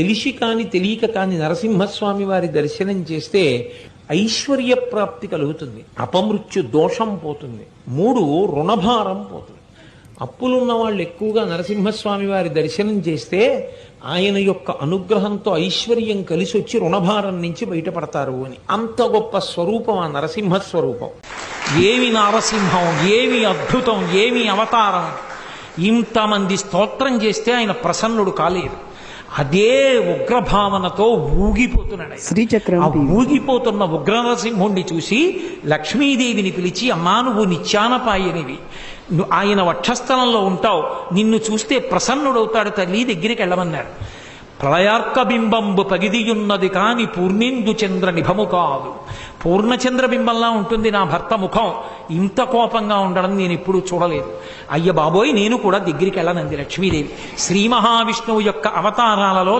తెలిసి కాని తెలియక కాని నరసింహస్వామి వారి దర్శనం చేస్తే ఐశ్వర్య ప్రాప్తి కలుగుతుంది. అపమృత్యు దోషం పోతుంది. మూడు రుణభారం పోతుంది. అప్పులున్న వాళ్ళు ఎక్కువగా నరసింహస్వామి వారి దర్శనం చేస్తే ఆయన యొక్క అనుగ్రహంతో ఐశ్వర్యం కలిసి వచ్చి రుణభారం నుంచి బయటపడతారు అని. అంత గొప్ప స్వరూపం ఆ నరసింహ స్వరూపం ఏమి నరసింహం ఏమి అద్భుతం ఏమి అవతారం. ఇంతమంది స్తోత్రం చేస్తే ఆయన ప్రసన్నుడు కాలేదు. అదే ఉగ్రభావనతో ఊగిపోతున్నాడు. శ్రీచక్రం ఆ. ఊగిపోతున్న ఉగ్రనరసింహుణ్ణి చూసి లక్ష్మీదేవిని పిలిచి అమ్మా నువ్వు నిత్యానపాయనివి ఆయన వక్షస్థలంలో ఉంటావు. నిన్ను చూస్తే ప్రసన్నుడవుతాడు తల్లి దగ్గరికి వెళ్ళమన్నారు. ప్రళయార్క బింబంబు పగిదియున్నది కాని పూర్ణిందు చంద్ర నిభము కాదు. పూర్ణచంద్ర బింబంలా ఉంటుంది నా భర్త ముఖం. ఇంత కోపంగా ఉండడం నేను ఎప్పుడూ చూడలేదు. అయ్య బాబోయ్ నేను కూడా దగ్గరికి వెళ్ళనంది లక్ష్మీదేవి. శ్రీ మహావిష్ణువు యొక్క అవతారాలలో